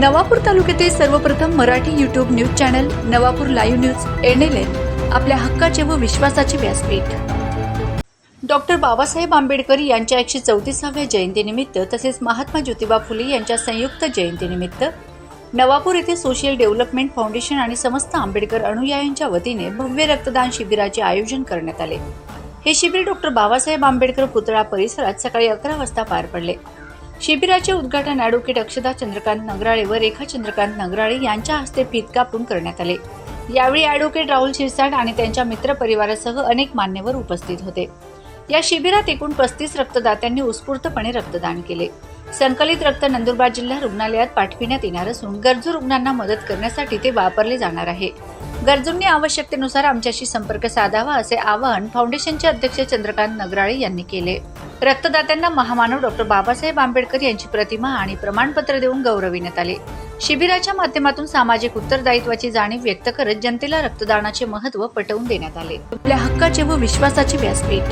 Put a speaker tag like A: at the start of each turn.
A: नवापूर तालुक्यातील सर्वप्रथम Marathi YouTube news channel Navapur live news NLN आपल्या हक्काचे व विश्वासाचे व्यासपीठ. डॉक्टर बाबासाहेब आंबेडकर यांच्या एकशे चौतीसाव्या जयंतीनिमित्त तसेच महात्मा ज्योतिबा फुले यांच्या संयुक्त जयंतीनिमित्त नवापूर येथे सोशल डेव्हलपमेंट फाउंडेशन आणि समस्त आंबेडकर अनुयायांच्या वतीने भव्य रक्तदान शिबिराचे आयोजन करण्यात आले. हे शिबिर डॉक्टर बाबासाहेब आंबेडकर पुतळा परिसरात सकाळी अकरा वाजता पार पडले. शिबिराचे उद्घाटन अॅडव्होकेट अक्षदा चंद्रकांत नगराळे व रेखा चंद्रकांत नगराळे यांच्या हस्ते फीत कापून करण्यात आले. यावेळी अॅडव्होकेट राहुल शिरसाट आणि त्यांच्या मित्रपरिवारासह अनेक मान्यवर उपस्थित होते. या शिबिरात एकूण पस्तीस रक्तदात्यांनी उत्स्फूर्तपणे रक्तदान केले. संकलित रक्त नंदुरबार जिल्हा रुग्णालयात पाठविण्यात येणार असून गरजू रुग्णांना मदत करण्यासाठी ते वापरले जाणार आहे. गरजूंनी आवश्यकतेनुसार आमच्याशी संपर्क साधावा असे आवाहन फाउंडेशनचे अध्यक्ष चंद्रकांत नगराळे यांनी केले. रक्तदात्यांना महामानव डॉक्टर बाबासाहेब आंबेडकर यांची प्रतिमा आणि प्रमाणपत्र देऊन गौरविण्यात आले. शिबिराच्या माध्यमातून सामाजिक उत्तरदायित्वाची जाणीव व्यक्त करत जनतेला रक्तदानाचे महत्त्व पटवून देण्यात आले. आपल्या हक्काचे व विश्वासाचे व्यासपीठ.